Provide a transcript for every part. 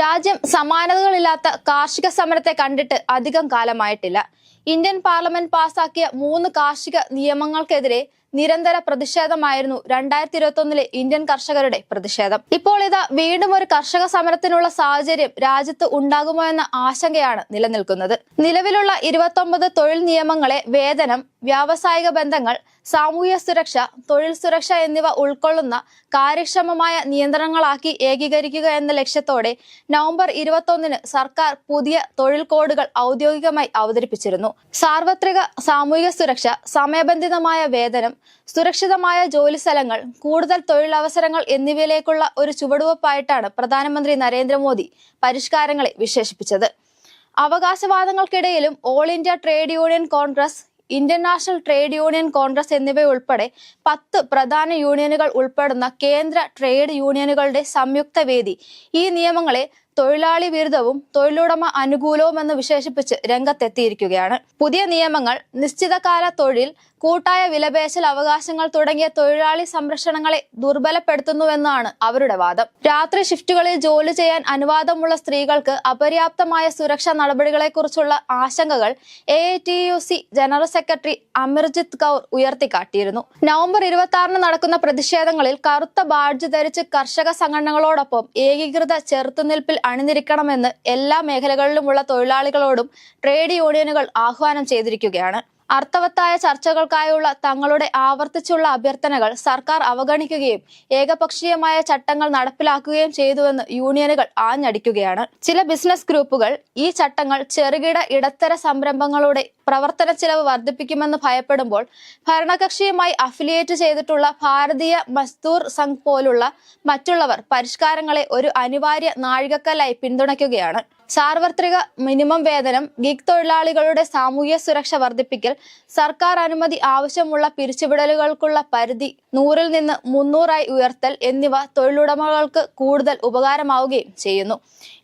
രാജ്യം സമാനതകളില്ലാത്ത കാർഷിക സമരത്തെ കണ്ടിട്ട് അധികം കാലമായിട്ടില്ല. ഇന്ത്യൻ പാർലമെന്റ് പാസാക്കിയ മൂന്ന് കാർഷിക നിയമങ്ങൾക്കെതിരെ നിരന്തര പ്രതിഷേധമായിരുന്നു രണ്ടായിരത്തി ഇരുപത്തി ഇന്ത്യൻ കർഷകരുടെ പ്രതിഷേധം. ഇപ്പോൾ ഇതാ വീണ്ടും ഒരു കർഷക സമരത്തിനുള്ള സാഹചര്യം രാജ്യത്ത് ഉണ്ടാകുമോ എന്ന ആശങ്കയാണ് നിലനിൽക്കുന്നത്. നിലവിലുള്ള ഇരുപത്തൊമ്പത് തൊഴിൽ നിയമങ്ങളെ വേതനം വ്യാവസായിക ബന്ധങ്ങൾ സാമൂഹ്യ സുരക്ഷ തൊഴിൽ സുരക്ഷ എന്നിവ ഉൾക്കൊള്ളുന്ന കാര്യക്ഷമമായ നിയന്ത്രണങ്ങളാക്കി ഏകീകരിക്കുക എന്ന ലക്ഷ്യത്തോടെ നവംബർ ഇരുപത്തൊന്നിന് സർക്കാർ പുതിയ തൊഴിൽ കോഡുകൾ ഔദ്യോഗികമായി അവതരിപ്പിച്ചിരുന്നു. സാർവത്രിക സാമൂഹിക സുരക്ഷ സമയബന്ധിതമായ വേതനം സുരക്ഷിതമായ ജോലി സ്ഥലങ്ങൾ കൂടുതൽ തൊഴിലവസരങ്ങൾ എന്നിവയിലേക്കുള്ള ഒരു ചുവടുവയ്പായിട്ടാണ് പ്രധാനമന്ത്രി നരേന്ദ്രമോദി പരിഷ്കാരങ്ങളെ വിശേഷിപ്പിച്ചത്. അവകാശവാദങ്ങൾക്കിടയിലും all India trade union congress Indian national trade union congress എന്നിവയുൾപ്പെടെ പത്ത് പ്രധാന യൂണിയനുകൾ ഉൾപ്പെടുന്ന കേന്ദ്ര ട്രേഡ് യൂണിയനുകളുടെ സംയുക്ത വേദി ഈ നിയമങ്ങളെ തൊഴിലാളി വിരുദ്ധവും തൊഴിലുടമ അനുകൂലവും എന്ന് വിശേഷിപ്പിച്ച് രംഗത്തെത്തിയിരിക്കുകയാണ്. പുതിയ നിയമങ്ങൾ നിശ്ചിതകാല തൊഴിൽ കൂട്ടായ വിലപേശൽ അവകാശങ്ങൾ തുടങ്ങിയ തൊഴിലാളി സംരക്ഷണങ്ങളെ ദുർബലപ്പെടുത്തുന്നുവെന്നാണ് അവരുടെ വാദം. രാത്രി ഷിഫ്റ്റുകളിൽ ജോലി ചെയ്യാൻ അനുവാദമുള്ള സ്ത്രീകൾക്ക് അപര്യാപ്തമായ സുരക്ഷാ നടപടികളെക്കുറിച്ചുള്ള ആശങ്കകൾ A T U C general secretary Amarjeet Kaur ഉയർത്തിക്കാട്ടിയിരുന്നു. November ഇരുപത്തി ആറിന് നടക്കുന്ന പ്രതിഷേധങ്ങളിൽ കറുത്ത ബാഡ്ജ് ധരിച്ച് കർഷക സംഘടനകളോടൊപ്പം ഏകീകൃത ചെറുത്തുനിൽപ്പിൽ അണിനിരിക്കണമെന്ന് എല്ലാ മേഖലകളിലുമുള്ള തൊഴിലാളികളോടും ട്രേഡ് യൂണിയനുകൾ ആഹ്വാനം ചെയ്തിരിക്കുകയാണ്. അർത്ഥവത്തായ ചർച്ചകൾക്കായുള്ള തങ്ങളുടെ ആവർത്തിച്ചുള്ള അഭ്യർത്ഥനകൾ സർക്കാർ അവഗണിക്കുകയും ഏകപക്ഷീയമായ ചട്ടങ്ങൾ നടപ്പിലാക്കുകയും ചെയ്തുവെന്ന് യൂണിയനുകൾ ആഞ്ഞടിക്കുകയാണ്. ചില ബിസിനസ് ഗ്രൂപ്പുകൾ ഈ ചട്ടങ്ങൾ ചെറുകിട ഇടത്തര സംരംഭങ്ങളുടെ പ്രവർത്തന ചിലവ് വർദ്ധിപ്പിക്കുമെന്ന് ഭയപ്പെടുമ്പോൾ ഭരണകക്ഷിയുമായി അഫിലിയേറ്റ് ചെയ്തിട്ടുള്ള ഭാരതീയ മസ്ദൂർ സംഘ് പോലുള്ള മറ്റുള്ളവർ പരിഷ്കാരങ്ങളെ ഒരു അനിവാര്യ നാഴികക്കല്ലായി പിന്തുണയ്ക്കുകയാണ്. സാർവത്രിക മിനിമം വേതനം ഗിഗ് തൊഴിലാളികളുടെ സാമൂഹ്യ സുരക്ഷ വർദ്ധിപ്പിക്കൽ സർക്കാർ അനുമതി ആവശ്യമുള്ള പിരിച്ചുവിടലുകൾക്കുള്ള പരിധി നൂറിൽ നിന്ന് മുന്നൂറായി ഉയർത്തൽ എന്നിവ തൊഴിലുടമകൾക്ക് കൂടുതൽ ഉപകാരമാവുകയും ചെയ്യുന്നു.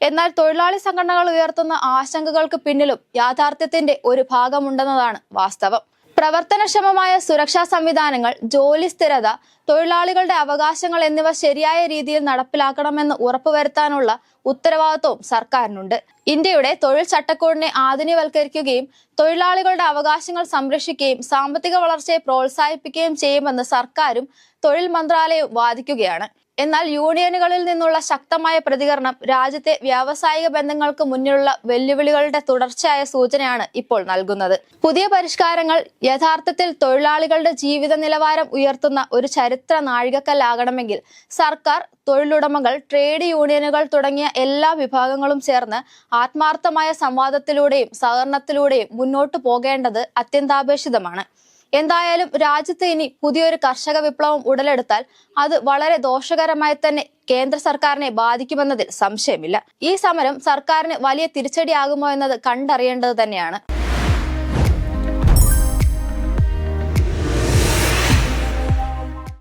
എന്നാൽ തൊഴിലാളി സംഘടനകൾ ഉയർത്തുന്ന ആശങ്കകൾക്ക് പിന്നിലും യാഥാർത്ഥ്യത്തിന്റെ ഒരു ഭാഗമുണ്ടെന്നതാണ് വാസ്തവം. പ്രവർത്തനക്ഷമമായ സുരക്ഷാ സംവിധാനങ്ങൾ ജോലി സ്ഥിരത തൊഴിലാളികളുടെ അവകാശങ്ങൾ എന്നിവ ശരിയായ രീതിയിൽ നടപ്പിലാക്കണമെന്ന് ഉറപ്പുവരുത്താനുള്ള ഉത്തരവാദിത്വവും സർക്കാരിനുണ്ട്. ഇന്ത്യയുടെ തൊഴിൽ ചട്ടക്കൂടിനെ ആധുനികവൽക്കരിക്കുകയും തൊഴിലാളികളുടെ അവകാശങ്ങൾ സംരക്ഷിക്കുകയും സാമ്പത്തിക വളർച്ചയെ പ്രോത്സാഹിപ്പിക്കുകയും ചെയ്യുമെന്ന് സർക്കാരും തൊഴിൽ മന്ത്രാലയവും വാദിക്കുകയാണ്. എന്നാൽ യൂണിയനുകളിൽ നിന്നുള്ള ശക്തമായ പ്രതികരണം രാജ്യത്തെ വ്യാവസായിക ബന്ധങ്ങൾക്ക് മുന്നിലുള്ള വെല്ലുവിളികളുടെ തുടർച്ചയായ സൂചനയാണ് ഇപ്പോൾ നൽകുന്നത്. പുതിയ പരിഷ്കാരങ്ങൾ യഥാർത്ഥത്തിൽ തൊഴിലാളികളുടെ ജീവിത നിലവാരം ഉയർത്തുന്ന ഒരു ചരിത്ര നാഴികക്കല്ലാകണമെങ്കിൽ സർക്കാർ തൊഴിലുടമകൾ ട്രേഡ് യൂണിയനുകൾ തുടങ്ങിയ എല്ലാ വിഭാഗങ്ങളും ചേർന്ന് ആത്മാർത്ഥമായ സംവാദത്തിലൂടെയും സഹകരണത്തിലൂടെയും മുന്നോട്ട് പോകേണ്ടത് അത്യന്താപേക്ഷിതമാണ്. എന്തായാലും രാജ്യത്ത് ഇനി പുതിയൊരു കർഷക വിപ്ലവം ഉടലെടുത്താൽ അത് വളരെ ദോഷകരമായി തന്നെ കേന്ദ്ര സർക്കാരിനെ ബാധിക്കുമെന്നതിൽ സംശയമില്ല. ഈ സമരം സർക്കാരിന് വലിയ തിരിച്ചടിയാകുമോ എന്നത് കണ്ടറിയേണ്ടത് തന്നെയാണ്.